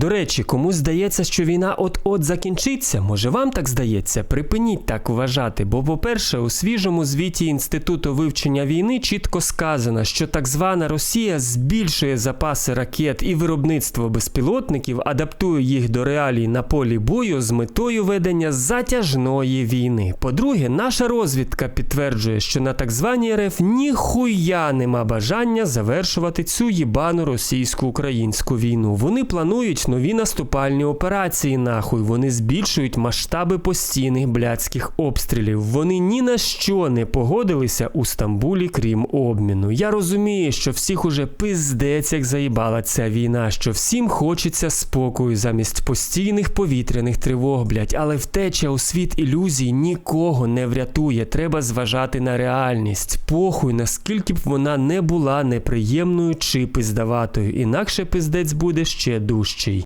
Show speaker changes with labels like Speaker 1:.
Speaker 1: До речі, комусь здається, що війна от-от закінчиться. Може, вам так здається? Припиніть так вважати. Бо, по-перше, у свіжому звіті Інституту вивчення війни чітко сказано, що так звана Росія збільшує запаси ракет і виробництво безпілотників, адаптує їх до реалій на полі бою з метою ведення затяжної війни. По-друге, наша розвідка підтверджує, що на так званій РФ ніхуя нема бажання завершувати цю їбану російсько-українську війну. Вони планують нові наступальні операції. Нахуй вони збільшують масштаби постійних блядських обстрілів. Вони ні на що не погодилися у Стамбулі, крім обміну. Я розумію, що всіх уже пиздець як заїбала ця війна, що всім хочеться спокою замість постійних повітряних тривог, блядь. Але втеча у світ ілюзій нікого не врятує. Треба зважати на реальність. Похуй, наскільки б вона не була неприємною чи пиздаватою, інакше пиздець буде ще дужчий.